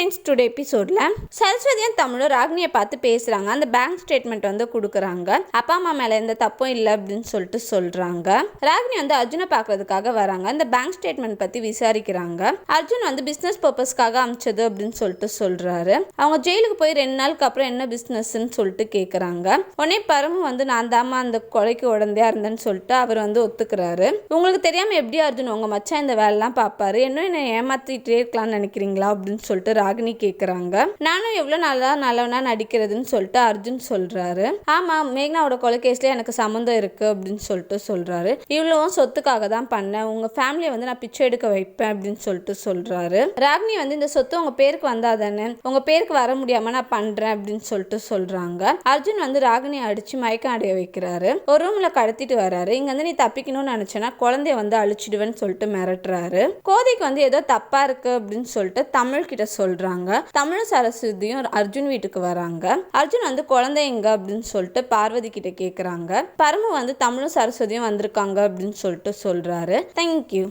Friends today எபிசோடில் சரஸ்வதியும் தமிழும் ராகினியை பார்த்து பேசுகிறாங்க அந்த பேங்க் ஸ்டேட்மெண்ட் வந்து கொடுக்குறாங்க. அப்பா அம்மா மேலே எந்த தப்பும் இல்லை அப்படின்னு சொல்லிட்டு சொல்கிறாங்க ராகினி வந்து அர்ஜுனை பார்க்கறதுக்காக வராங்க. அந்த பேங்க் ஸ்டேட்மெண்ட் பற்றி விசாரிக்கிறாங்க. அர்ஜுன் வந்து பிஸ்னஸ் பர்பஸ்க்காக அமிச்சது அப்படின்னு சொல்லிட்டு சொல்கிறாரு அவங்க ஜெயிலுக்கு போய் ரெண்டு நாளுக்கு அப்புறம் என்ன பிஸ்னஸ்ன்னு சொல்லிட்டு கேட்குறாங்க உடனே பரம வந்து நான் தாம்மா அந்த கொலைக்கு உடந்தையா இருந்தேன்னு சொல்லிட்டு அவர் வந்து ஒத்துக்கிறாரு. உங்களுக்கு தெரியாமல் எப்படி அர்ஜுன் உங்கள் மச்சான் இந்த வேலைலாம் பார்ப்பாரு? இன்னும் என்ன ஏமாற்றிட்டே இருக்கலாம்னு நினைக்கிறீங்களா? அப்படின்னு சொல்லிட்டு ராகினி கேட்குறாங்க நானும் எவ்வளோ நல்லா நல்லவனா நடிக்கிறதுன்னு சொல்லிட்டு அர்ஜுன் சொல்கிறாரு ஆமாம் மேக்னாவோட கொலை கேஸில் எனக்கு சம்மந்தம் இருக்குது அப்படின்னு சொல்லிட்டு சொல்கிறாரு இவ்வளவும் சொத்துக்காக தான் பண்ணேன். உங்கள் ஃபேமிலியை வந்து நான் பிச்சை எடுக்க வைப்பேன் அப்படின்னு சொல்லிட்டு சொல்கிறாரு ராகினி வந்து இந்த சொத்து உங்கள் பேருக்கு வந்தா தானே? உங்கள் பேருக்கு வர முடியாமல் நான் பண்ணுறேன் அப்படின்னு சொல்லிட்டு சொல்கிறாங்க அர்ஜுன் வந்து ராகினி அடித்து மயக்கம் அடைய வைக்கிறாரு. ஒரு ரூமில் கடத்திட்டு வராரு. இங்கேருந்து நீ தப்பிக்கணும்னு நினச்சேன்னா குழந்தைய வந்து அழிச்சிடுவேன்னு சொல்லிட்டு மிரட்டுறாரு. கோதைக்கு வந்து ஏதோ தப்பாக இருக்கு அப்படின்னு சொல்லிட்டு தமிழ் கிட்ட சொல்றாங்க. தமிழ் சரஸ்வதியும் அர்ஜுன் வீட்டுக்கு வராங்க. அர்ஜுன் வந்து குழந்தை எங்க அப்படின்னு சொல்லிட்டு பார்வதி கிட்ட கேக்குறாங்க. பரமு வந்து தமிழும் சரஸ்வதியும் வந்திருக்காங்க அப்படின்னு சொல்லிட்டு சொல்றாரு. தேங்க்யூ